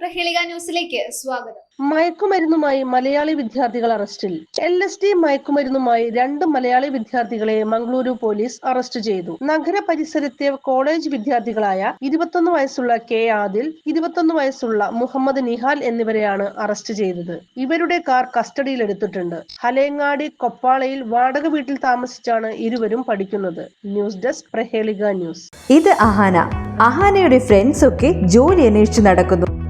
പ്രഹേളിക ന്യൂസിലേക്ക് സ്വാഗതം. മയക്കുമരുന്നുമായി മലയാളി വിദ്യാർത്ഥികൾ അറസ്റ്റിൽ. എൽ എസ് ഡി മയക്കുമരുന്നുമായി രണ്ട് മലയാളി വിദ്യാർത്ഥികളെ മംഗളൂരു പോലീസ് അറസ്റ്റ് ചെയ്തു. നഗര പരിസരത്തെ കോളേജ് വിദ്യാർത്ഥികളായ ഇരുപത്തൊന്ന് വയസ്സുള്ള കെ ആദിൽ ഇരുപത്തൊന്ന് വയസ്സുള്ള മുഹമ്മദ് നിഹാൽ എന്നിവരെയാണ് അറസ്റ്റ് ചെയ്തത്. ഇവരുടെ കാർ കസ്റ്റഡിയിൽ കസ്റ്റഡിയിലെടുത്തിട്ടുണ്ട് ഹലേങ്ങാടി കൊപ്പാളയിൽ വാടക വീട്ടിൽ താമസിച്ചാണ് ഇരുവരും പഠിക്കുന്നത്. News desk Prahelika news. ഇത് അഹാന. അഹാനയുടെ ഫ്രണ്ട്സ് ഒക്കെ ജോലി അന്വേഷിച്ച് നടക്കുന്നു.